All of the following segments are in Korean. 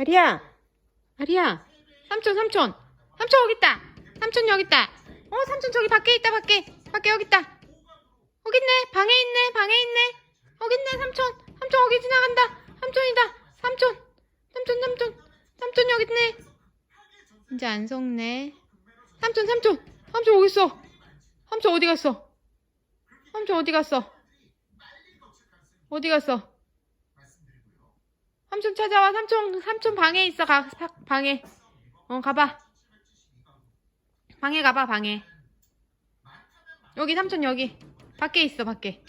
아리야, 아리야, 삼촌, 삼촌, 삼촌 여기 있다. 삼촌 여기 있다. 어, 삼촌 저기 밖에 있다, 밖에, 밖에 여기 있다. 여기 있네, 방에 있네, 방에 있네. 여기 있네, 삼촌, 삼촌 여기 지나간다. 삼촌이다, 삼촌, 삼촌, 삼촌, 삼촌 여기 있네. 이제 안 속네. 삼촌, 삼촌, 삼촌 어디 있어? 삼촌 어디 갔어? 삼촌 어디 갔어? 어디 갔어? 삼촌 찾아와. 삼촌, 삼촌 방에 있어. 가, 사- 방에. 어, 가봐. 방에 가봐, 방에. 여기 삼촌 여기. 밖에 있어, 밖에.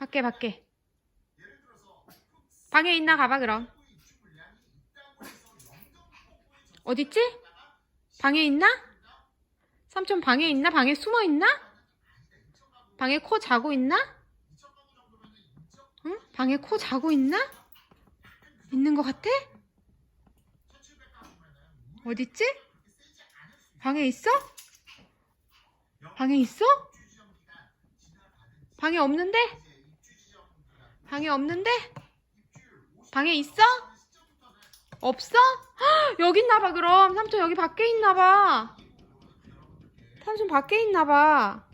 밖에, 밖에. 방에 있나 가봐, 그럼. 어딨지? 방에 있나? 삼촌 방에 있나? 방에 숨어 있나? 방에 코 자고 있나? 응? 방에 코 자고 있나? 있는 것 같아? 어딨지? 방에 있어? 방에 있어? 방에 없는데? 방에 없는데? 방에 있어? 없어? 헉, 여기 있나봐 그럼 삼촌 여기 밖에 있나봐 삼촌 밖에 있나봐